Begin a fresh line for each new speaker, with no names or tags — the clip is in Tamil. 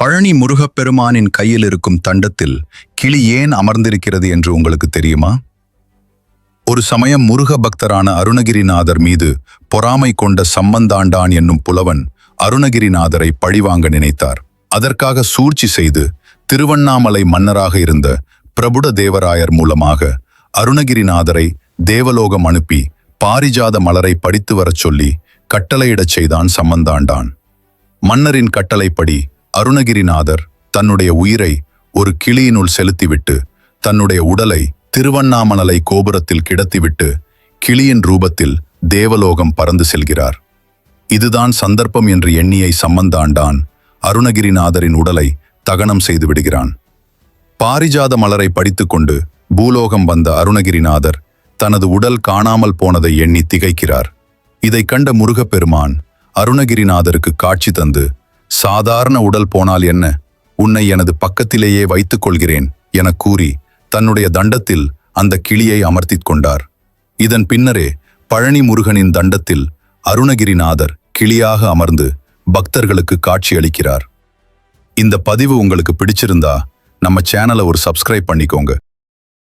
பழனி முருகப்பெருமானின் கையில் இருக்கும் தண்டத்தில் கிளி ஏன் அமர்ந்திருக்கிறது என்று உங்களுக்கு தெரியுமா? ஒரு சமயம் முருக பக்தரான அருணகிரிநாதர் மீது பொறாமை கொண்ட சம்பந்தாண்டான் என்னும் புலவன் அருணகிரிநாதரை பழிவாங்க நினைத்தார். அதற்காக சூழ்ச்சி செய்து திருவண்ணாமலை மன்னராக இருந்த பிரபுட தேவராயர் மூலமாக அருணகிரிநாதரை தேவலோகம் அனுப்பி பாரிஜாத மலரை படித்து வரச் சொல்லி கட்டளையிடச் செய்தான் சம்பந்தாண்டான். மன்னரின் கட்டளைப்படி அருணகிரிநாதர் தன்னுடைய உயிரை ஒரு கிளியினுள் செலுத்திவிட்டு தன்னுடைய உடலை திருவண்ணாமலை கோபுரத்தில் கிடத்திவிட்டு கிளியின் ரூபத்தில் தேவலோகம் பறந்து செல்கிறார். இதுதான் சந்தர்ப்பம் என்று எண்ணியை சம்பந்தாண்டான் அருணகிரிநாதரின் உடலை தகனம் செய்து விடுகிறான். பாரிஜாத மலரை படித்துக்கொண்டு பூலோகம் வந்த அருணகிரிநாதர் தனது உடல் காணாமல் போனதை எண்ணி திகைக்கிறார். இதைக் கண்ட முருகப்பெருமான் அருணகிரிநாதருக்கு காட்சி தந்து சாதாரண உடல் போனால் என்ன? உன்னை எனது பக்கத்திலேயே வைத்துக் கொள்கிறேன் எனக் கூறி தன்னுடைய தண்டத்தில் அந்த கிளியை அமர்த்திக் கொண்டார். இதன் பின்னரே பழனி முருகனின் தண்டத்தில் அருணகிரிநாதர் கிளியாக அமர்ந்து பக்தர்களுக்கு காட்சியளிக்கிறார் இந்த பதிவு உங்களுக்கு பிடிச்சிருந்தா நம்ம சேனலை ஒரு சப்ஸ்கிரைப் பண்ணிக்கோங்க.